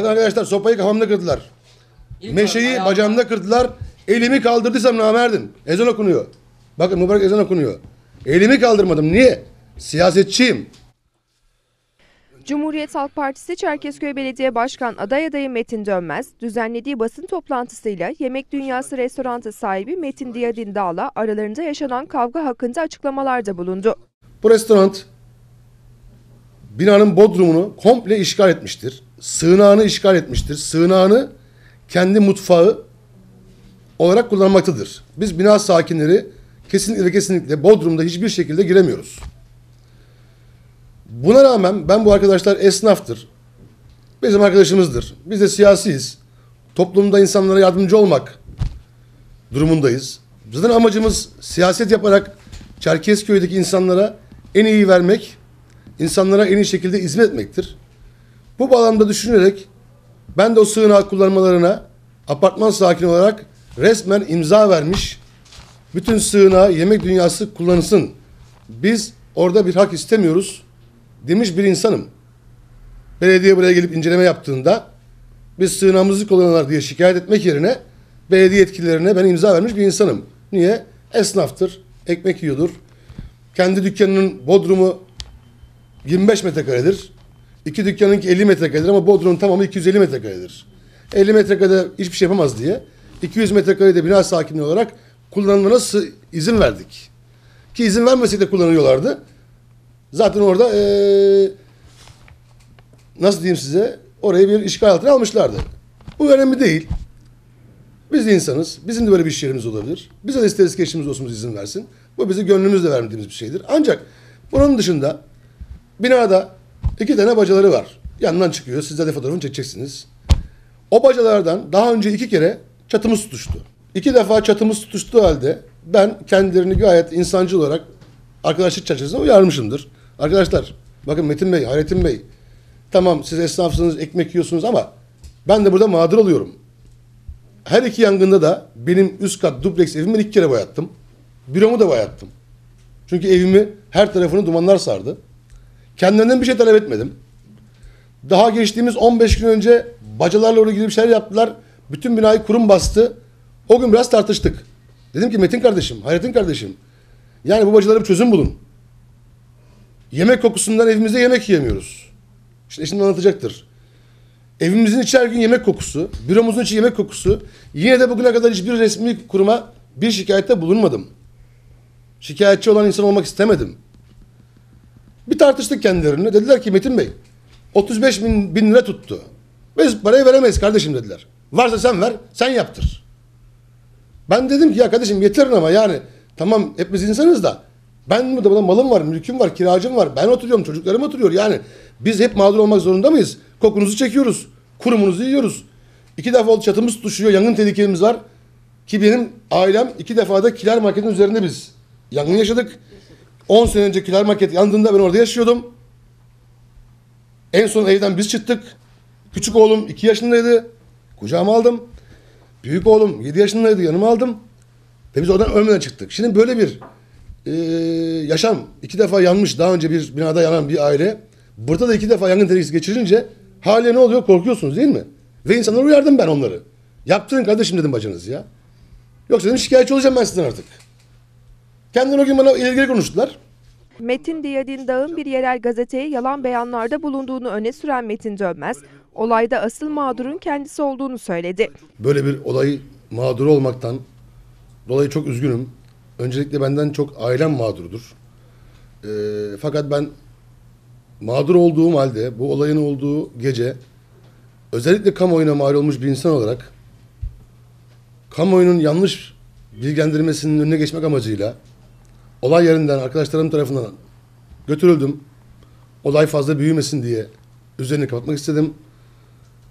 Bakın arkadaşlar sopayı kafamda kırdılar. İlk Meşeyi bacağımda kırdılar. Elimi kaldırdıysam namerdim. Ezan okunuyor. Bakın mübarek ezan okunuyor. Elimi kaldırmadım. Niye? Siyasetçiyim. Cumhuriyet Halk Partisi Çerkezköy Belediye Başkan aday adayı Metin Dönmez, düzenlediği basın toplantısıyla Yemek Dünyası restoranı sahibi Metin Diyadin Dağ'la aralarında yaşanan kavga hakkında açıklamalarda bulundu. Bu restoran binanın bodrumunu komple işgal etmiştir. Sığınağını işgal etmiştir. Sığınağını kendi mutfağı olarak kullanmaktadır. Biz bina sakinleri kesinlikle kesinlikle bodrumda hiçbir şekilde giremiyoruz. Buna rağmen ben bu arkadaşlar esnaftır. Bizim arkadaşımızdır. Biz de siyasiyiz. Toplumda insanlara yardımcı olmak durumundayız. Zaten amacımız siyaset yaparak Çerkezköy'deki insanlara en iyi vermek, insanlara en iyi şekilde hizmet etmektir. Bu bağlamda düşünerek ben de o sığınağı kullanmalarına apartman sakini olarak resmen imza vermiş. Bütün sığınağı yemek dünyası kullanılsın. Biz orada bir hak istemiyoruz demiş bir insanım. Belediye buraya gelip inceleme yaptığında biz sığınağımızı kullanırlar diye şikayet etmek yerine belediye yetkililerine ben imza vermiş bir insanım. Niye? Esnaftır, ekmek yiyordur. Kendi dükkanının bodrumu 25 metrekaredir. İki dükkanınki 50 metrekaredir ama bodrumun tamamı 250 metrekaredir. 50 metrekarede hiçbir şey yapamaz diye 200 metrekarede bina sakinliği olarak kullanımına sı- izin verdik. Ki izin vermesek de kullanıyorlardı. Zaten orada eee, nasıl diyeyim size orayı bir işgal altına almışlardı. Bu önemli değil. Biz de insanız. Bizim de böyle bir iş yerimiz olabilir. Bize de isteriz ki eşimiz dostumuz izin versin. Bu bizi gönlümüzle vermediğimiz bir şeydir. Ancak bunun dışında binada iki tane bacaları var. Yandan çıkıyor. Sizler de fotoğrafını çekeceksiniz. O bacalardan daha önce iki kere çatımız tutuştu. İki defa çatımız tutuştuğu halde ben kendilerini gayet insancı olarak arkadaşlık çerçevesinde uyarmışımdır. Arkadaşlar bakın Metin Bey, Hayrettin Bey tamam siz esnafsınız, ekmek yiyorsunuz ama ben de burada mağdur oluyorum. Her iki yangında da benim üst kat dubleks evimi ben iki kere boyattım. Büromu da boyattım. Çünkü evimi her tarafını dumanlar sardı. Kendimden bir şey talep etmedim. Daha geçtiğimiz 15 gün önce bacalarla ilgili bir şeyler yaptılar. Bütün binayı kurum bastı. O gün biraz tartıştık. Dedim ki Metin kardeşim, Hayrettin kardeşim. Yani bu bacalara bir çözüm bulun. Yemek kokusundan evimizde yemek yiyemiyoruz. İşte şimdi anlatacaktır. Evimizin içi her gün yemek kokusu, büromuzun içi yemek kokusu. Yine de bugüne kadar hiçbir resmi kuruma bir şikayette bulunmadım. Şikayetçi olan insan olmak istemedim. Bir tartıştık kendilerini. Dediler ki Metin Bey 35 bin, bin lira tuttu. Biz parayı veremeyiz kardeşim dediler. Varsa sen ver, sen yaptır. Ben dedim ki ya kardeşim getirin ama yani tamam hepimiz insanız da ben burada burada malım var, mülküm var, kiracım var. Ben oturuyorum, çocuklarım oturuyor. Yani biz hep mağdur olmak zorunda mıyız? Kokunuzu çekiyoruz. Kurumunuzu yiyoruz. İki defa oldu çatımız tutuşuyor. Yangın tehlikemiz var. Ki benim ailem iki defa da kiler marketin üzerinde biz. Yangın yaşadık. 10 sene önce kiler market yandığında ben orada yaşıyordum. En son evden biz çıktık. Küçük oğlum 2 yaşındaydı. Kucağıma aldım. Büyük oğlum 7 yaşındaydı yanıma aldım. Ve biz oradan ölmeden çıktık. Şimdi böyle bir eee, yaşam. iki defa yanmış daha önce bir binada yanan bir aile. Burada da iki defa yangın tehlikesi geçirince haliyle ne oluyor? Korkuyorsunuz değil mi? Ve insanları uyardım ben onları. Yaptırın kardeşim dedim bacınız ya. Yoksa dedim şikayetçi olacağım ben sizden artık. Kendileri o gün bana ilgili konuştular. Metin Diyadin Dağ'ın bir yerel gazeteye yalan beyanlarda bulunduğunu öne süren Metin Dönmez, olayda asıl mağdurun kendisi olduğunu söyledi. böyle bir olayı mağdur olmaktan dolayı çok üzgünüm. Öncelikle benden çok ailem mağdurdur. Ee, fakat ben mağdur olduğum halde bu olayın olduğu gece özellikle kamuoyuna mal olmuş bir insan olarak kamuoyunun yanlış bilgilendirmesinin önüne geçmek amacıyla olay yerinden arkadaşlarım tarafından götürüldüm. Olay fazla büyümesin diye üzerini kapatmak istedim.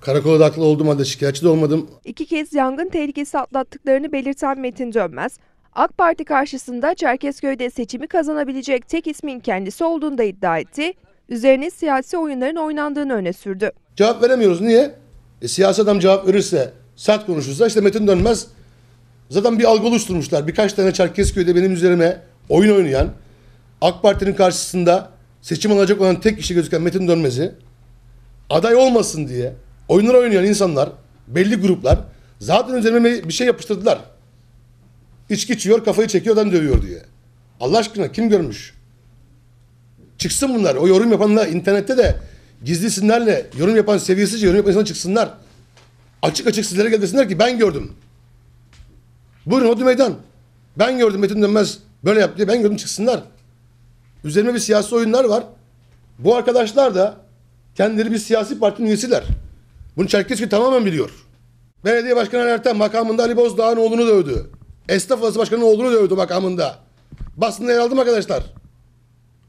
Karakola da haklı olduğum halde şikayetçi de olmadım. İki kez yangın tehlikesi atlattıklarını belirten Metin Dönmez, AK Parti karşısında Çerkezköy'de seçimi kazanabilecek tek ismin kendisi olduğunu da iddia etti. Üzerine siyasi oyunların oynandığını öne sürdü. Cevap veremiyoruz. Niye? E, siyasi adam cevap verirse, sert konuşursa işte Metin Dönmez zaten bir algı oluşturmuşlar. Birkaç tane Çerkezköy'de benim üzerime oyun oynayan, AK Parti'nin karşısında seçim alacak olan tek kişi gözüken Metin Dönmez'i aday olmasın diye, oyunlar oynayan insanlar, belli gruplar zaten üzerime bir şey yapıştırdılar. İçki içiyor, kafayı çekiyor, adam dövüyor diye. Allah aşkına kim görmüş? Çıksın bunlar. O yorum yapanlar internette de gizli isimlerle yorum yapan, seviyesizce yorum yapan insanlar çıksınlar. Açık açık sizlere gel desinler ki ben gördüm. Buyurun Hodri Meydan. Ben gördüm Metin Dönmez böyle yaptı diye ben gördüm çıksınlar. Üzerime bir siyasi oyunlar var. Bu arkadaşlar da kendileri bir siyasi partinin üyesiler. Bunu Çerkezköy tamamen biliyor. Belediye Başkanı Ali Ertem makamında Ali Bozdağ'ın oğlunu dövdü. Esnaf Odası Başkanı'nın oğlunu dövdü makamında. Basında yer aldı mı arkadaşlar?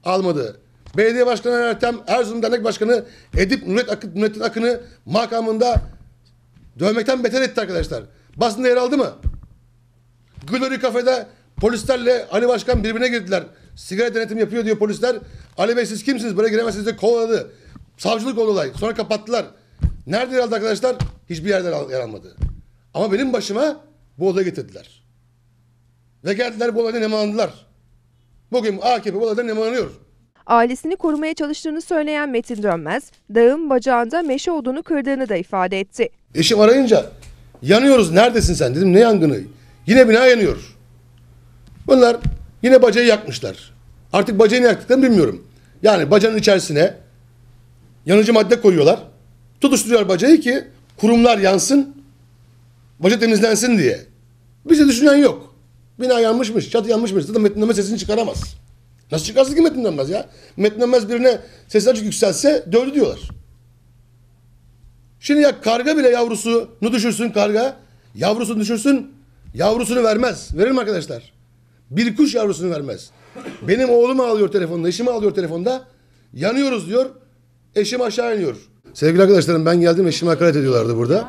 Almadı. Belediye Başkanı Ertem Erzurum Dernek Başkanı Edip Nuret Akın, Nurettin Akın'ı makamında dövmekten beter etti arkadaşlar. Basında yer aldı mı? Glory kafede polislerle Ali Başkan birbirine girdiler. Sigara denetim yapıyor diyor polisler. Ali Bey siz kimsiniz? Böyle giremezsiniz diye kovaladı. Savcılık oldu olay. Sonra kapattılar. Nerede yer aldı arkadaşlar? Hiçbir yerde yer al- yer almadı. Ama benim başıma bu olayı getirdiler. Ve geldiler bu olaydan nemalandılar. Bugün AKP bu olaydan nemalanıyor. Ailesini korumaya çalıştığını söyleyen Metin Dönmez, dağın bacağında meşe odunu kırdığını da ifade etti. Eşim arayınca yanıyoruz neredesin sen dedim ne yangını? Yine bina yanıyor. Bunlar yine bacayı yakmışlar. Artık bacayı ne yaktıklarını bilmiyorum. Yani bacanın içerisine yanıcı madde koyuyorlar. Tutuşturuyor bacayı ki kurumlar yansın, baca temizlensin diye. Bize düşünen yok. Bina yanmışmış, çatı yanmışmış. Zaten Metin Dönmez sesini çıkaramaz. Nasıl çıkarsın ki Metin Dönmez ya? Metin Dönmez birine sesi azıcık yükselse dövdü diyorlar. Şimdi ya karga bile yavrusunu düşürsün karga. Yavrusunu düşürsün. Yavrusunu vermez. Verir mi arkadaşlar? Bir kuş yavrusunu vermez. Benim oğlum ağlıyor telefonda. Eşim ağlıyor telefonda. Yanıyoruz diyor. Eşim aşağı iniyor. Sevgili arkadaşlarım ben geldim eşime hakaret ediyorlardı burada.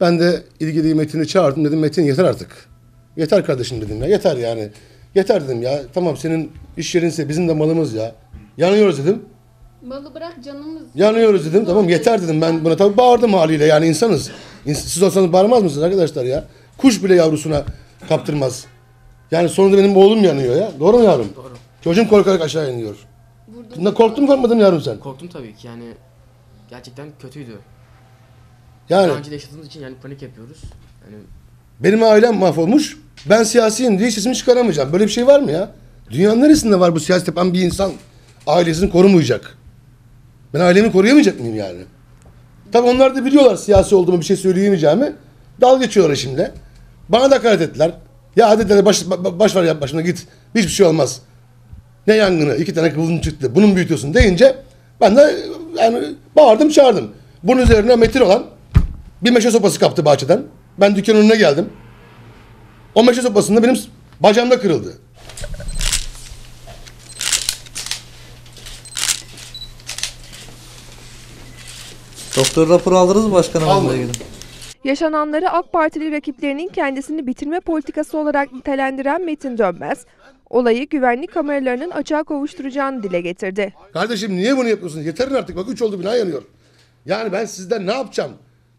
Ben de ilgili Metin'i çağırdım dedim Metin yeter artık. Yeter kardeşim dedim ya yeter yani. Yeter dedim ya tamam senin iş yerinse bizim de malımız ya. Yanıyoruz dedim. Malı bırak canımız. Yanıyoruz dedim. Tamam yeter dedim. Ben buna tabii bağırdım haliyle. Yani insanız. İns- Siz olsanız bağırmaz mısınız arkadaşlar ya? Kuş bile yavrusuna kaptırmaz. Yani sonunda benim oğlum yanıyor ya. Doğru mu yavrum? Doğru. Çocuğum korkarak aşağı iniyor. Vurdum. Ne korktun mu korkmadın mı yavrum sen? Korktum tabii ki yani gerçekten kötüydü. Yani Daha önce de yaşadığımız için yani panik yapıyoruz. Yani benim ailem mahvolmuş. Ben siyasiyim diye sesimi çıkaramayacağım. Böyle bir şey var mı ya? Dünyanın neresinde var bu siyaset yapan bir insan ailesini korumayacak? Ben ailemi koruyamayacak mıyım yani? Tabi onlar da biliyorlar siyasi olduğumu bir şey söyleyemeyeceğimi. Dalga geçiyorlar şimdi. Bana da hakaret ettiler. Ya hadi dedi baş, ba- baş var ya başına git. Hiçbir şey olmaz. Ne yangını? iki tane kıvılcım çıktı. Bunu mu büyütüyorsun deyince ben de yani bağırdım çağırdım. Bunun üzerine Metin olan bir meşe sopası kaptı bahçeden. Ben dükkanın önüne geldim. O meşe sopasında benim bacağımda kırıldı. Doktor raporu aldınız mı başkanım Almadım. Yaşananları AK Partili rakiplerinin kendisini bitirme politikası olarak nitelendiren Metin Dönmez, olayı güvenlik kameralarının açığa kavuşturacağını dile getirdi. Kardeşim niye bunu yapıyorsunuz? Yeterin artık. Bak üç oldu bina yanıyor. Yani ben sizden ne yapacağım?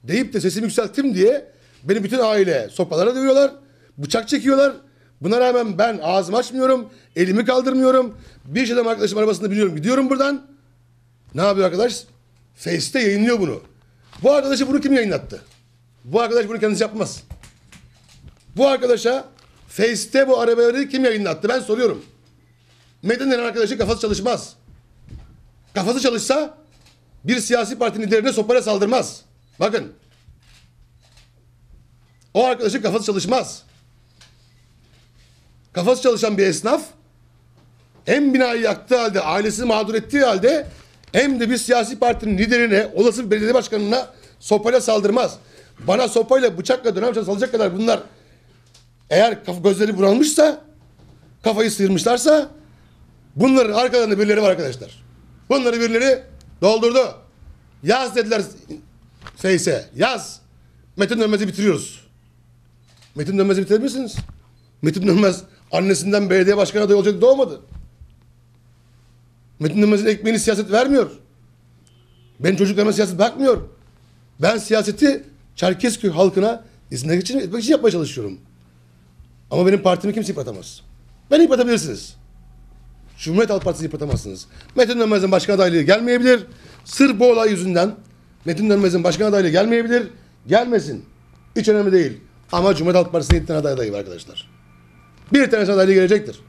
Deyip de sesimi yükselttim diye beni bütün aile sopalara dövüyorlar. Bıçak çekiyorlar. Buna rağmen ben ağzımı açmıyorum. Elimi kaldırmıyorum. Bir şeyden arkadaşım arabasında biniyorum. Gidiyorum buradan. Ne yapıyor arkadaş? Face'te yayınlıyor bunu. Bu arkadaşı bunu kim yayınlattı? Bu arkadaş bunu kendisi yapmaz. Bu arkadaşa Face'te bu arabaları kim yayınlattı? Ben soruyorum. Metin denen arkadaşın kafası çalışmaz. Kafası çalışsa bir siyasi partinin liderine sopayla saldırmaz. Bakın. O arkadaşın kafası çalışmaz. Kafası çalışan bir esnaf hem binayı yaktığı halde, ailesini mağdur ettiği halde hem de bir siyasi partinin liderine, olası bir belediye başkanına sopayla saldırmaz. Bana sopayla, bıçakla, dönem bıçakla salacak kadar bunlar eğer kaf- gözleri buranmışsa, kafayı sıyırmışlarsa bunların arkalarında birileri var arkadaşlar. Bunları birileri doldurdu. Yaz dediler Seyse. Yaz. Metin Dönmez'i bitiriyoruz. Metin Dönmez'i bitirir misiniz? Metin Dönmez annesinden belediye başkanı adayı olacak doğmadı. Metin Dönmez'in ekmeğini siyaset vermiyor. Benim çocuklarıma siyaset bakmıyor. Ben siyaseti Çerkezköy halkına hizmet için, etmek için yapmaya çalışıyorum. Ama benim partimi kimse yıpratamaz. Beni yıpratabilirsiniz. Cumhuriyet Halk Partisi'ni yıpratamazsınız. Metin Dönmez'in başkan adaylığı gelmeyebilir. Sırf bu olay yüzünden Metin Dönmez'in başkan adaylığı gelmeyebilir. Gelmesin. Hiç önemli değil. Ama Cumhuriyet Halk Partisi'nin ilk tane aday adayı var arkadaşlar. Bir tanesi adaylığı gelecektir.